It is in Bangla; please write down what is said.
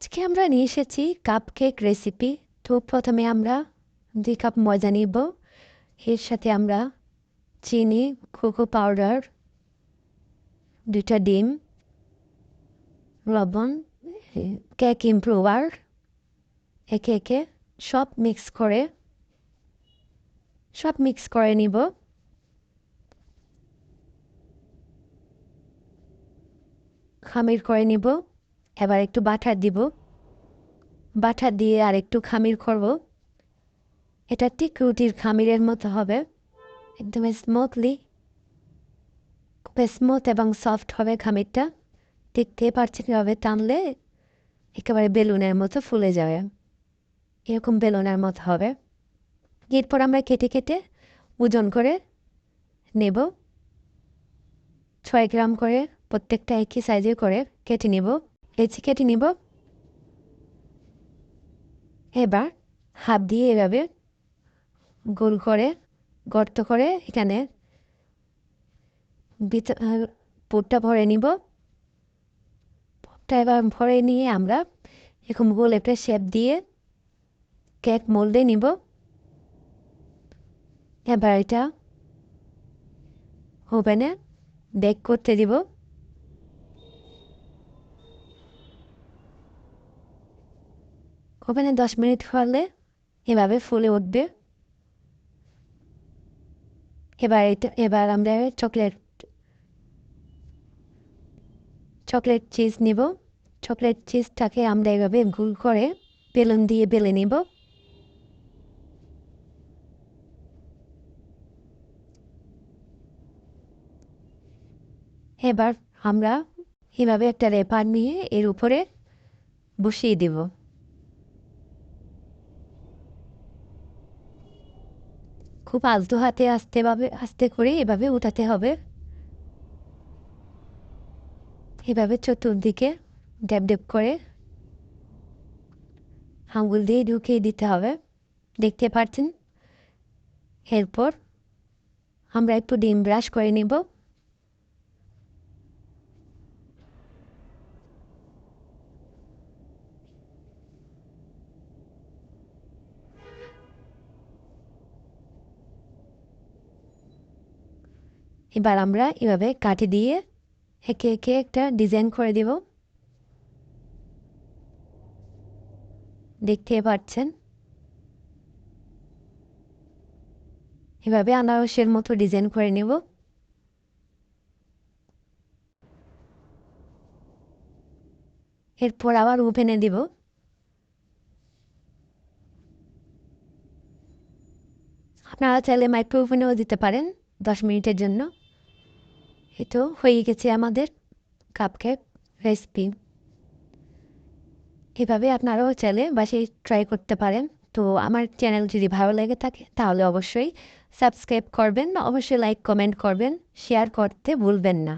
আজকে আমরা নিয়ে এসেছি কাপ কেক রেসিপি তো প্রথমে আমরা দুই কাপ ময়দা নিব। এর সাথে আমরা চিনি কোকো পাউডার দুইটা ডিম, লবণ কেক ইমপ্রুভার একে একে সব মিক্স করে, সব মিক্স করে নিব। খামির করে নিব। এবার একটু বাটার দিব। বাটার দিয়ে আর একটু খামির করব। এটা ঠিক রুটির খামিরের মতো হবে। একদম স্মুথলি খুব স্মুথ এবং সফট হবে খামিরটা। দেখতে পারছেন এভাবে টানলে? একেবারে বেলুনের মতো ফুলে যাবে। এরকম বেলুনের মতো হবে। এরপর আমরা কেটে কেটে ওজন করে নেব। ছয় গ্রাম করে প্রত্যেকটা একই সাইজে করে কেটে নিব। কেটে নিব। এবার হাত দিয়ে এভাবে গোল করে, গর্ত করে এখানে পুরটা ভরে নিব। পুরটা এবার ভরে নিয়ে আমরা এরকম গোল একটা শেপ দিয়ে কেক মোল্ডে নিব। এবার এটা ওভেনে বেক করতে দিব। ওভেনে দশ মিনিট হলে এভাবে ফুলে উঠবে। এবার এটা, এবার আমরা চকলেট চকলেট চিজ নিব। চকলেট চিজটাকে আমরা এভাবে গুল করে বেলুন দিয়ে বেলে নিব। এবার আমরা এভাবে একটা রেপার নিয়ে এর উপরে বসিয়ে দেব। খুব আলতো হাতে আস্তে ভাবে, আস্তে করে এভাবে উঠাতে হবে। এভাবে চতুর্দিকে ড্যাব ড্যাব করে আঙুল দিয়ে ঢুকিয়ে দিতে হবে। দেখতে পাচ্ছেন এরপর আমরা একটু ডিম ব্রাশ করে নিব। এবার আমরা এভাবে কাঠি দিয়ে একে একে একটা ডিজাইন করে দেব। দেখতে পাচ্ছেন? এভাবে আনারসের মতো ডিজাইন করে নেব। এরপর আবার ওভেনে দিব। আপনারা চাইলে মাইক্রো ওভেনেও দিতে পারেন দশ মিনিটের জন্য। এ তো হয়ে গেছে আমাদের কাপকেক রেসিপি এভাবে আপনারাও চাইলে বাসায় ট্রাই করতে পারেন। তো আমার চ্যানেল যদি ভালো লেগে থাকে, তাহলে অবশ্যই সাবস্ক্রাইব করবেন অবশ্যই লাইক কমেন্ট করবেন। শেয়ার করতে ভুলবেন না।